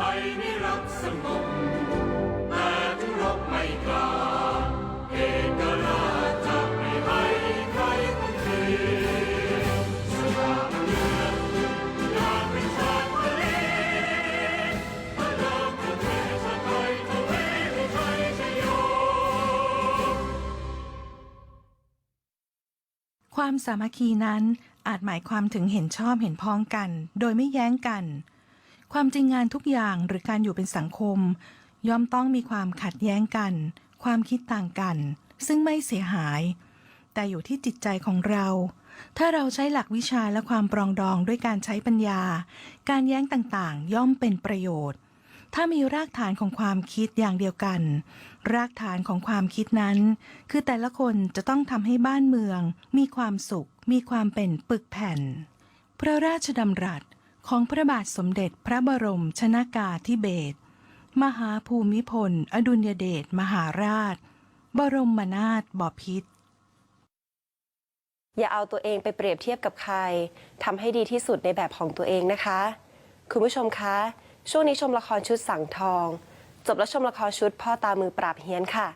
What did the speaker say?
ทยนิรักสงบแต่ทุรบไม่กล้าเอกราชจะไม่ให้ใครคนทีสถาบันเมืองอยากเป็นชาติทะเลพระรามประเทศไทยทวีวิชัยชโย ความสามัคคีนั้นอาจหมายความถึงเห็นชอบเห็นพ้องกัน โดยไม่แย้งกัน ความจริงงานทุกอย่างหรือการอยู่เป็นสังคม ย่อมต้องมีความขัดแย้งกัน ความคิดต่างกัน ซึ่งไม่เสียหาย แต่อยู่ที่จิตใจของเรา ถ้าเราใช้หลักวิชาและความปรองดองด้วยการใช้ปัญญา การแย้งต่างๆ ย่อมเป็นประโยชน์ ถ้ามีรากฐานของความคิดอย่างเดียวกัน รากฐานของความคิดนั้น คือแต่ละคนจะต้องทำให้บ้านเมือง มีความสุข มีความเป็นปึกแผ่น พระราชดำรัส ของพระบาทสมเด็จพระบรมชนากาธิเบศรมหาภูมิพล อดุลยเดชมหาราช บรมนาถบพิตรอย่าเอาตัวเองไปเปรียบเทียบกับใครทำให้ดีที่สุดในแบบของตัวเองนะคะ คุณผู้ชมคะ ช่วงนี้ชมละครชุดสังทอง จบแล้วชมละครชุดพ่อตามือปราบเฮียนค่ะ